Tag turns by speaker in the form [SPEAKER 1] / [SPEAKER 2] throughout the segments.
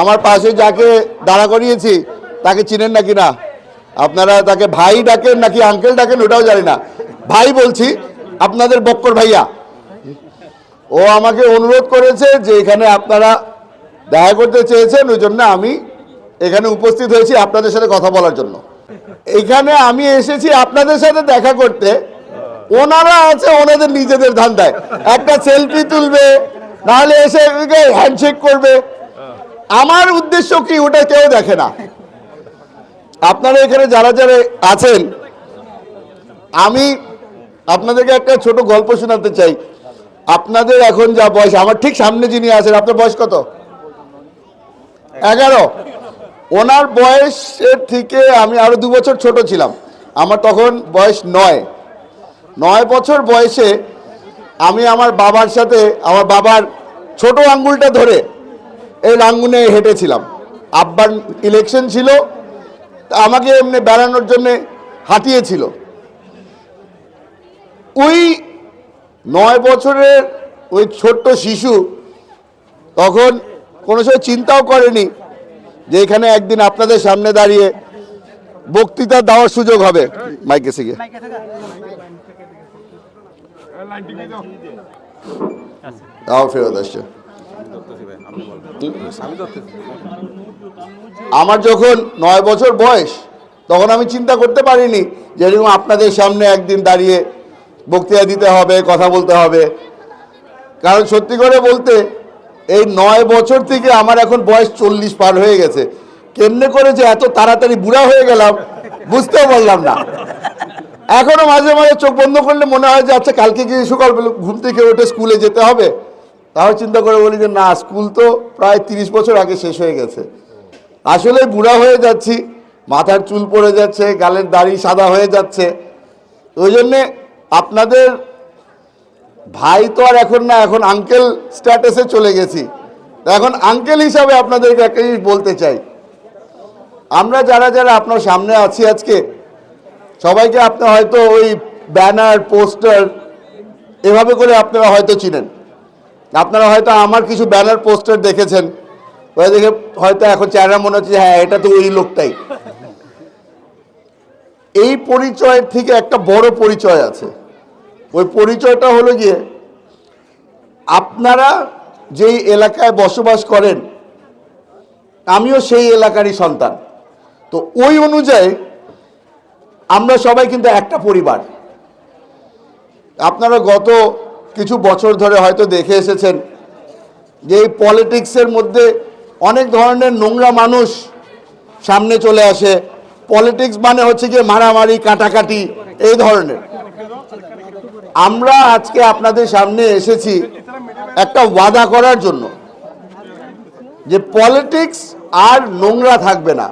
[SPEAKER 1] আমার পাশে যাকে দাঁড়া করিয়েছি, তাকে চিনেন নাকি না? আপনারা তাকে ভাই ডাকেন নাকি আঙ্কেল ডাকেন, ওটাও জানি না। ভাই বলছি, আপনাদের বক্কর ভাইয়া। ও আমাকে অনুরোধ করেছে যে এখানে আপনারা দেখা করতে চেয়েছেন, ওই জন্য আমি এখানে উপস্থিত হয়েছি আপনাদের সাথে কথা বলার জন্য। এখানে আমি এসেছি আপনাদের সাথে দেখা করতে। ওনারা আছে ওনাদের নিজেদের ধান্দায়। একটা সেলফি তুলবে, নাহলে এসে হ্যান্ডশেক করবে। আমার উদ্দেশ্য কি ওটা কেউ দেখে না। আপনারা এখানে যারা যারা আছেন, আমি আপনাদেরকে একটা ছোট গল্প শোনাতে চাই। আপনাদের এখন যা বয়স, আমার ঠিক সামনে যিনি আছেন, আপনার বয়স কত? এগারো। ওনার বয়সের থেকে আমি আরও দু বছর ছোট ছিলাম। আমার তখন বয়স নয়। নয় বছর বয়সে আমি আমার বাবার সাথে, আমার বাবার ছোট আঙ্গুলটা ধরে এই রাঙ্গুনে হেঁটেছিলাম। আব্বার ইলেকশন ছিল তা আমাকে এমনি বেড়ানোর জন্যে হাঁটিয়েছিল। ওই নয় বছরের ওই ছোট্ট শিশু তখন কোনো সময় চিন্তাও করেনি যে এখানে একদিন আপনাদের সামনে দাঁড়িয়ে বক্তৃতা দেওয়ার সুযোগ হবে মাইকে সিগে। তাও ফেরত আসছে। আমার যখন নয় বছর বয়স তখন আমি চিন্তা করতে পারিনি যে এরকম আপনাদের সামনে একদিন দাঁড়িয়ে বক্তৃতা দিতে হবে কথা বলতে হবে। কারণ সত্যি করে বলতে এই নয় বছর থেকে আমার এখন বয়স চল্লিশ পার হয়ে গেছে। কেমনে করে যে এত তাড়াতাড়ি বুড়া হয়ে গেলাম বুঝতেও পারলাম না। এখনও মাঝে মাঝে চোখ বন্ধ করলে মনে হয় যে আচ্ছা কালকে কি সকাল ঘুম থেকে ওঠে স্কুলে যেতে হবে। তাও চিন্তা করে বলি যে না, স্কুল তো প্রায় তিরিশ বছর আগে শেষ হয়ে গেছে। আসলে বুড়া হয়ে যাচ্ছি, মাথার চুল পড়ে যাচ্ছে, গালের দাড়ি সাদা হয়ে যাচ্ছে। ওই জন্যে আপনাদের ভাই তো আর এখন না, এখন আঙ্কেল স্ট্যাটাসে চলে গেছি। এখন আঙ্কেল হিসাবে আপনাদেরকে একটা জিনিস বলতে চাই। আমরা যারা যারা আপনার সামনে আছি আজকে, সবাইকে আপনার হয়তো ওই ব্যানার পোস্টার এভাবে করে আপনারা হয়তো চিনেন। আপনারা হয়তো আমার কিছু ব্যানার পোস্টার দেখেছেন। ওই দেখে হয়তো এখন চেহারা মনে হচ্ছে হ্যাঁ এটা তো ওই লোকটাই। এই পরিচয়ের থেকে একটা বড় পরিচয় আছে। ওই পরিচয়টা হলো গিয়ে আপনারা যেই এলাকায় বসবাস করেন, আমিও সেই এলাকারই সন্তান। তো ওই অনুযায়ী আমরা সবাই কিন্তু একটা পরিবার। আপনারা গত কিছু বছর ধরে হয়তো দেখে এসেছেন যে এই পলিটিক্সের মধ্যে অনেক ধরনের নোংরা মানুষ সামনে চলে আসে। পলিটিক্স মানে হচ্ছে গিয়ে মারামারি, কাটাকাটি, এই ধরনের। আমরা আজকে আপনাদের সামনে এসেছি একটা ওয়াদা করার জন্য যে পলিটিক্স আর নোংরা থাকবে না।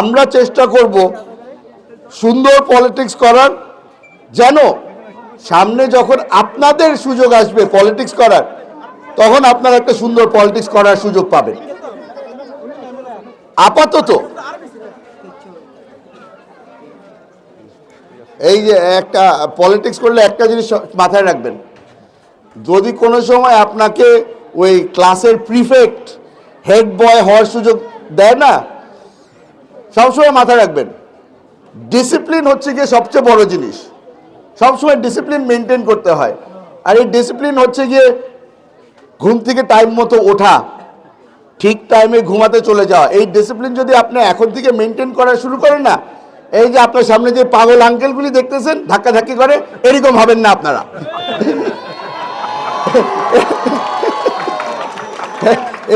[SPEAKER 1] আমরা চেষ্টা করব সুন্দর পলিটিক্স করার যেন সামনে যখন আপনাদের সুযোগ আসবে পলিটিক্স করার, তখন আপনারা একটা সুন্দর পলিটিক্স করার সুযোগ পাবেন। আপাতত, এই যে একটা পলিটিক্স করলে একটা জিনিস মাথায় রাখবেন, যদি কোনো সময় আপনাকে ওই ক্লাসের প্রিফেক্ট হেড বয় হওয়ার সুযোগ দেয় না, সবসময় মাথায় রাখবেন। ডিসিপ্লিন হচ্ছে গিয়ে সবচেয়ে বড় জিনিস। সবসময় ডিসিপ্লিন মেনটেন করতে হয়। আর এই ডিসিপ্লিন হচ্ছে গিয়ে ঘুম থেকে টাইম মতো ওঠা, ঠিক টাইমে ঘুমাতে চলে যাওয়া। এই ডিসিপ্লিন যদি আপনি এখন থেকে মেনটেন করা শুরু করেন না, এই যে আপনার সামনে যে পাগল আঙ্কেলগুলি দেখতেছেন ধাক্কা ধাক্কি করে, এরকম হবেন না আপনারা।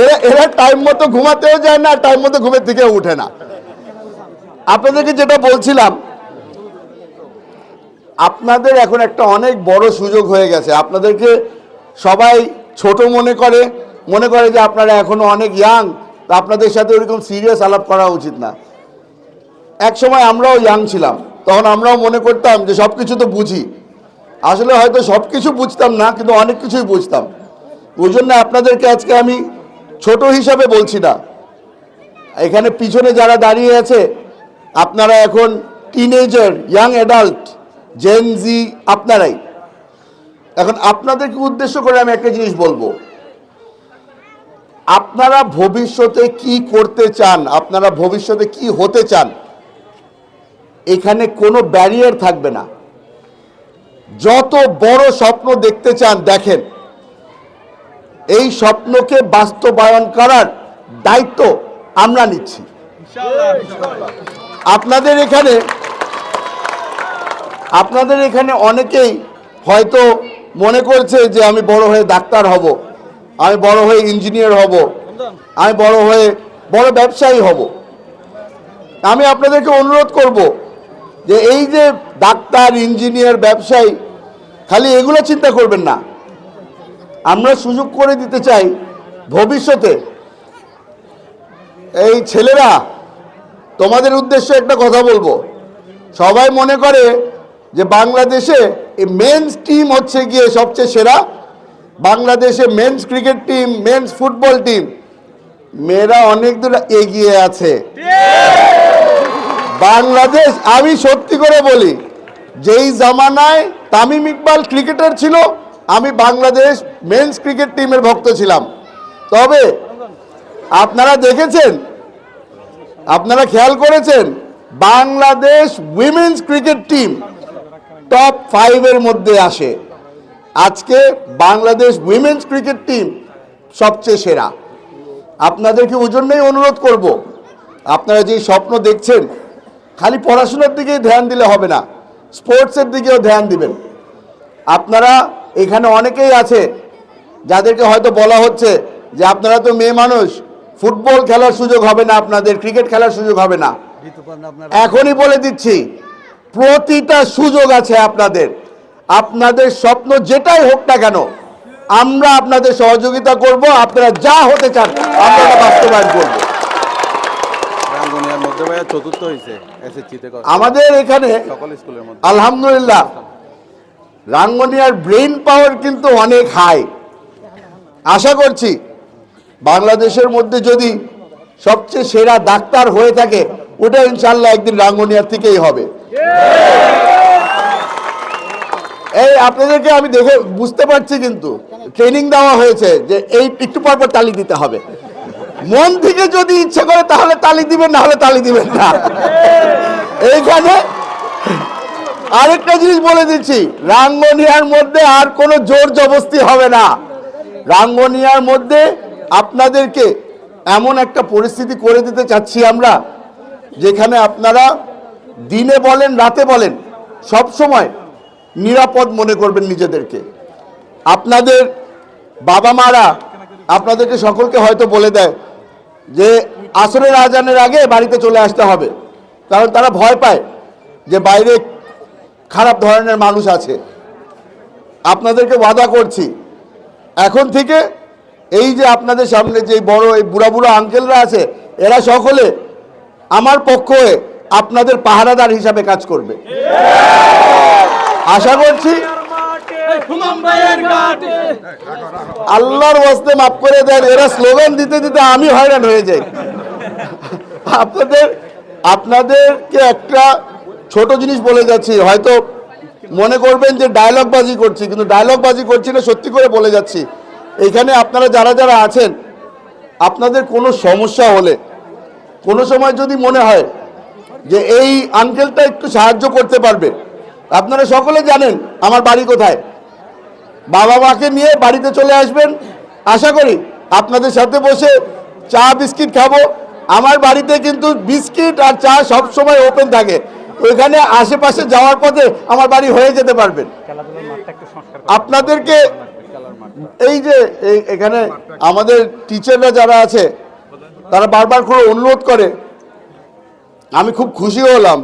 [SPEAKER 1] এরা এরা টাইম মতো ঘুমাতেও যায় না টাইম মতো ঘুমের থেকে উঠে না। আপনাদেরকে যেটা বলছিলাম আপনাদের এখন একটা অনেক বড় সুযোগ হয়ে গেছে। আপনাদেরকে সবাই ছোট মনে করে মনে করে যে আপনারা এখনও অনেক ইয়াং তা আপনাদের সাথে ওরকম সিরিয়াস আলাপ করা উচিত না। এক সময় আমরাও ইয়াং ছিলাম, তখন আমরাও মনে করতাম যে সব কিছু তো বুঝি। আসলে হয়তো সব কিছু বুঝতাম না, কিন্তু অনেক কিছুই বুঝতাম। ওই জন্য আপনাদেরকে আজকে আমি ছোট হিসাবে বলছি না। এখানে পিছনে যারা দাঁড়িয়ে আছে, আপনারা এখন teenager young adult gen Z আপনারাই। এখন আপনাদেরকে উদ্দেশ্য করে আমি একটা জিনিস বলব। আপনারা ভবিষ্যতে কি করতে চান, আপনারা ভবিষ্যতে কি হতে চান, এখানে কোনো ব্যারিয়ার থাকবে না। যত বড় স্বপ্ন দেখতে চান, দেখেন, এই স্বপ্নকে বাস্তবায়ন করার দায়িত্ব আমরা নিচ্ছি। আপনাদের এখানে আপনাদের এখানে অনেকেই হয়তো মনে করছে যে আমি বড় হয়ে ডাক্তার হব, আমি বড় হয়ে ইঞ্জিনিয়ার হব, আমি বড় হয়ে বড় ব্যবসায়ী হব। আমি আপনাদেরকে অনুরোধ করব যে এই যে ডাক্তার, ইঞ্জিনিয়ার, ব্যবসায়ী, খালি এগুলো চিন্তা করবেন না। আমরা সুযোগ করে দিতে চাই ভবিষ্যতে এই ছেলেরা, তোমাদের উদ্দেশ্যে একটা কথা বলব। সবাই মনে করে যে বাংলাদেশে মেন্স টিম হচ্ছে গিয়ে সবচেয়ে সেরা। বাংলাদেশে men's cricket team men's football team মেয়েরা অনেক দূর এগিয়ে আছে। বাংলাদেশ, আমি সত্যি করে বলি, যেই জামানায় তামিম ইকবাল ক্রিকেটার ছিল, আমি বাংলাদেশ মেন্স ক্রিকেট টিমের ভক্ত ছিলাম। তবে আপনারা দেখেছেন, আপনারা খেয়াল করেছেন, Bangladesh women's cricket team top ফাইভের মধ্যে আসে। আজকে বাংলাদেশ উইমেন্স ক্রিকেট টিম সবচেয়ে সেরা। আপনাদেরকে ওই জন্যই অনুরোধ করব আপনারা যে স্বপ্ন দেখছেন খালি পড়াশোনার দিকেই ধ্যান দিলে হবে না স্পোর্টসের দিকেও ধ্যান দিবেন। আপনারা এখানে অনেকেই আছে যাদেরকে হয়তো বলা হচ্ছে যে আপনারা তো মেয়ে মানুষ ফুটবল খেলার সুযোগ হবে না আপনাদের ক্রিকেট খেলার সুযোগ হবে না। এখনই বলে দিচ্ছি প্রতিটা সুযোগ আছে আপনাদের। আপনাদের স্বপ্ন যেটাই হোক না কেন আমরা আপনাদের সহযোগিতা করব আপনারা যা হতে চান আমরা তা বাস্তবায়ন করব। আমাদের এখানে আলহামদুলিল্লাহ রাঙ্গনিয়ার ব্রেন পাওয়ার কিন্তু অনেক হাই। আশা করছি বাংলাদেশের মধ্যে যদি সবচেয়ে সেরা ডাক্তার হয়ে থাকে ওটা ইনশাল্লাহ একদিন রাঙ্গনিয়ার থেকেই হবে। এই, আপনাদেরকে আমি দেখে, বুঝতে পারছি কিন্তু। ট্রেনিং দেওয়া হয়েছে যে এই একটু পর পর তালি দিতে হবে। মন থেকে যদি ইচ্ছে করে, তাহলে তালি দিবেন, না হলে তালি দিবেন না। এইখানে আরেকটা জিনিস বলে দিচ্ছি, রাঙ্গনিয়ার মধ্যে আর কোনো জোর জবস্তি হবে না। রাঙ্গনিয়ার মধ্যে আপনাদেরকে এমন একটা পরিস্থিতি করে দিতে চাচ্ছি আমরা, যেখানে আপনারা দিনে বলেন, রাতে বলেন, সব সময় নিরাপদ মনে করবেন নিজেদেরকে। আপনাদের বাবা মারা আপনাদেরকে সকলকে হয়তো বলে দেয় যে আসরের আজানের আগে বাড়িতে চলে আসতে হবে। কারণ তারা ভয় পায় যে, বাইরে খারাপ ধরনের মানুষ আছে। আপনাদেরকে ওয়াদা করছি, এখন থেকে এই যে আপনাদের সামনে যে বড়, এই বুড়া বুড়া আঙ্কেলরা আছে, এরা সকলে আমার পক্ষ হয়ে আপনাদের পাহারাদার হিসাবে কাজ করবে। আশা করছি আল্লাহর ওয়াস্তে মাফ করে দেন, এরা স্লোগান দিতে দিতে আমি হয়রান হয়ে যাই। আপনাদের, আপনাদেরকে একটা ছোট জিনিস বলে যাচ্ছি, হয়তো মনে করবেন যে ডায়লগ বাজি করছি, কিন্তু ডায়লগ বাজি করছি না, সত্যি করে বলে যাচ্ছি। এখানে আপনারা যারা যারা আছেন, আপনাদের কোনো সমস্যা হলে, কোনো সময় যদি মনে হয় যে এই আঙ্কেলটা একটু সাহায্য করতে পারবে। আপনারা সকলে জানেন আমার বাড়ি কোথায়। বাবা মাকে নিয়ে বাড়িতে চলে আসবেন। আশা করি আপনাদের সাথে বসে চা, বিস্কিট খাব। আমার বাড়িতে কিন্তু বিস্কিট আর চা সব সময় ওপেন থাকে। ওইখানে আশেপাশে যাওয়ার পথে আমার বাড়ি হয়ে যেতে পারবেন আপনাদেরকে এই যে এখানে আমাদের টিচাররা যারা আছে, তারা বারবার করে অনুরোধ করে আমি খুব খুশি হলাম।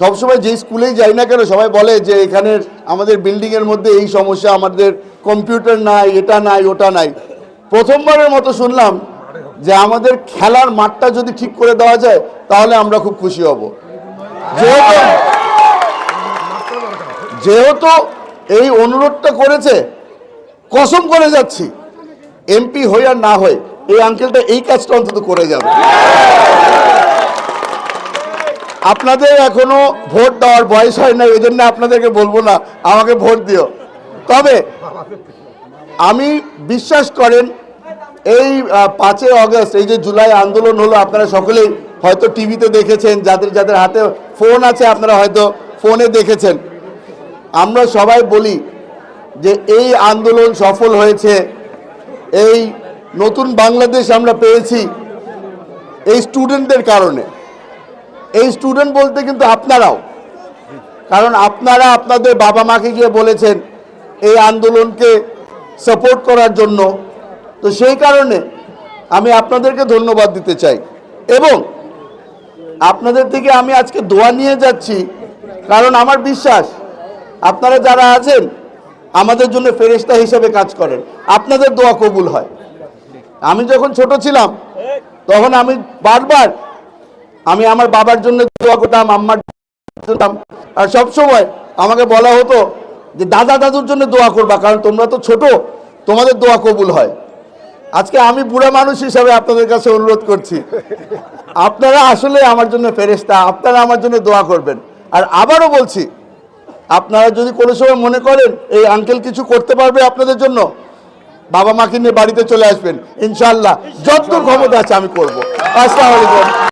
[SPEAKER 1] সবসময় যেই স্কুলেই যাই না কেন সবাই বলে যে এখানের আমাদের বিল্ডিংয়ের মধ্যে এই সমস্যা, আমাদের কম্পিউটার নাই, এটা নাই, ওটা নাই। প্রথমবারের মতো শুনলাম যে আমাদের খেলার মাঠটা যদি ঠিক করে দেওয়া যায়, তাহলে আমরা খুব খুশি হব। যেহেতু যেহেতু এই অনুরোধটা করেছে, কসম করে যাচ্ছি, এমপি হই আর না হয় এই আঙ্কেলটা এই কাজটা অন্তত করে যাবে। আপনাদের এখনও ভোট দেওয়ার বয়স হয় না, এই জন্য আপনাদেরকে বলব না, আমাকে ভোট দিও। তবে আমি বিশ্বাস করেন, এই পাঁচই অগস্ট, এই যে জুলাই আন্দোলন হলো, আপনারা সকলেই হয়তো টিভিতে দেখেছেন, যাদের যাদের হাতে ফোন আছে, আপনারা হয়তো ফোনে দেখেছেন। আমরা সবাই বলি যে এই আন্দোলন সফল হয়েছে, এই নতুন বাংলাদেশ আমরা পেয়েছি, এই স্টুডেন্টদের কারণে। এই স্টুডেন্ট বলতে কিন্তু আপনারাও। কারণ আপনারা আপনাদের বাবা মাকে গিয়ে বলেছেন এই আন্দোলনকে সাপোর্ট করার জন্য। তো সেই কারণে আমি আপনাদেরকে ধন্যবাদ দিতে চাই। এবং আপনাদের থেকে আমি আজকে দোয়া নিয়ে যাচ্ছি, কারণ আমার বিশ্বাস আপনারা যারা আছেন, আমাদের জন্য ফেরেশতা হিসেবে কাজ করেন। আপনাদের দোয়া কবুল হয়। আমি যখন ছোট ছিলাম, তখন আমি বারবার আমি আমার বাবার জন্য দোয়া করতাম, আম্মার জন্য আর সব সময় আমাকে বলা হতো যে, দাদা, দাদুর জন্য দোয়া করবা, কারণ তোমরা তো ছোট, তোমাদের দোয়া কবুল হয়। আজকে আমি বুড়া মানুষ হিসাবে আপনাদের কাছে অনুরোধ করছি, আপনারা আসলে আমার জন্য ফেরেশতা, আপনারা আমার জন্য দোয়া করবেন। আর আবারও বলছি, আপনারা যদি কোনো সময় মনে করেন এই আঙ্কেল কিছু করতে পারবে আপনাদের জন্য, বাবা মাকে নিয়ে বাড়িতে চলে আসবেন। ইনশাল্লাহ যত ক্ষমতা আছে আমি করব। আসসালামু আলাইকুম।